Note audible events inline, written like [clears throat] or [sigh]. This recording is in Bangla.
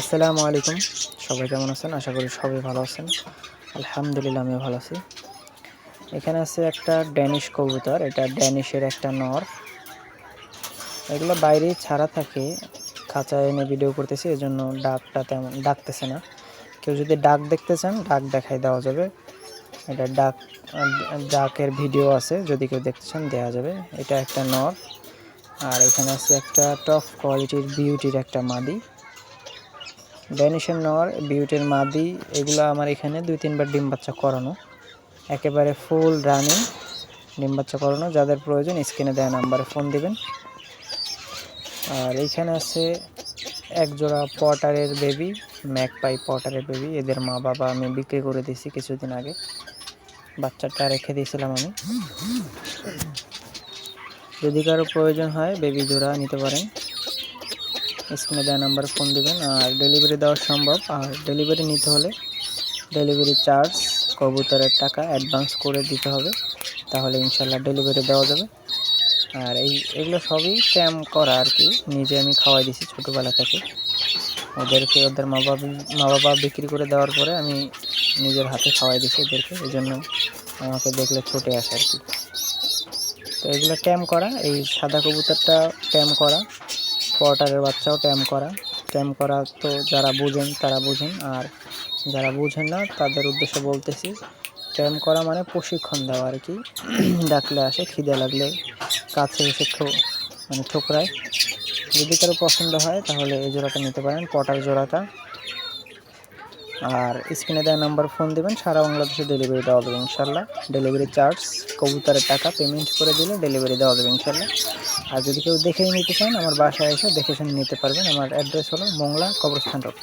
আসসালামু আলাইকুম। সবাই কেমন আছেন? আশা করি সবাই ভালো আছেন। আলহামদুলিল্লাহ, আমিও ভালো আছি। এখানে আছে একটা ড্যানিশ কবুতর। এটা ড্যানিশের একটা নর। এগুলো বাইরে ছাড়া থাকে। খাঁচায় এনে ভিডিও করতেছি এই জন্য ডাকটা তেমন ডাকতেছে না। কেউ যদি ডাক দেখতে চান, ডাক দেখাই দেওয়া যাবে। এটা ডাক ডাকের ভিডিও আছে। যদি কেউ দেখতে চান দেওয়া যাবে। এটা একটা নর। আর এখানে আছে একটা টপ কোয়ালিটির বিউটির একটা মাদি। ড্যানিশের নর বিউটির মাদি, এগুলো আমার এখানে দুই তিনবার ডিম বাচ্চা করানো। একেবারে ফুল রানিং ডিম বাচ্চা করানো। যাদের প্রয়োজন স্ক্রিনে দেওয়া নাম্বারে ফোন দিবেন। আর এইখানে আছে এক জোড়া পটারের বেবি ম্যাক ম্যাকপাই পটারের বেবি এদের মা বাবা আমি বিক্রি করে দিয়েছি কিছুদিন আগে। বাচ্চাটা রেখে দিয়েছিলাম আমি। যদি কারও প্রয়োজন হয় বেবি জোড়া নিতে পারেন। স্ক্রিনে দেওয়া নাম্বারে ফোন দেবেন, আর ডেলিভারি দেওয়া সম্ভব। আর ডেলিভারি নিতে হলে ডেলিভারি চার্জ, কবুতরের টাকা অ্যাডভান্স করে দিতে হবে, তাহলে ইনশাল্লাহ ডেলিভারি দেওয়া যাবে। আর এই, এগুলো সবই ট্যাম করা আর কি, নিজে আমি খাওয়াই দিছি ছোটোবেলা থেকে। ওদেরকে, ওদের মা বাবা মা বাবা বিক্রি করে দেওয়ার পরে আমি নিজের হাতে খাওয়াই দিছি ওদেরকে, এই জন্য আমাকে দেখলে ছুটে আসে আর কি। তো এগুলো ট্যাম করা, এই সাদা কবুতরটা ট্যাম করা। পটারের বাচ্চাও ট্যাম করা। ট্যাম করা তো যারা বুঝেন, তারা বুঝেন। আর যারা বুঝেন না, তাদের উদ্দেশ্যে বলতেছি ট্যাম করা মানে প্রশিক্ষণ দেওয়া আর কি। [clears throat] ডাকলে আসে, খিদে লাগলে কাছে এসে মানে ঠোকরায়। যদি কারও পছন্দ হয়, তাহলে এই জোড়াটা নিতে পারেন, পটার জোড়াটা। আর স্ক্রিনে দেওয়া নাম্বার ফোন দেবেন, সারা বাংলাদেশে ডেলিভারি দেওয়া যাবে ইনশাল্লাহ ডেলিভারি চার্জ কবুতরের টাকা পেমেন্ট করে দিলে ডেলিভারি দেওয়া যাবে ইনশাল্লাহ আর যদি কেউ দেখেই নিতে চান, আমার বাসায় এসে দেখে শুনে নিতে পারবেন। আমার অ্যাড্রেস হলো মোংলা কবরস্থান রোড।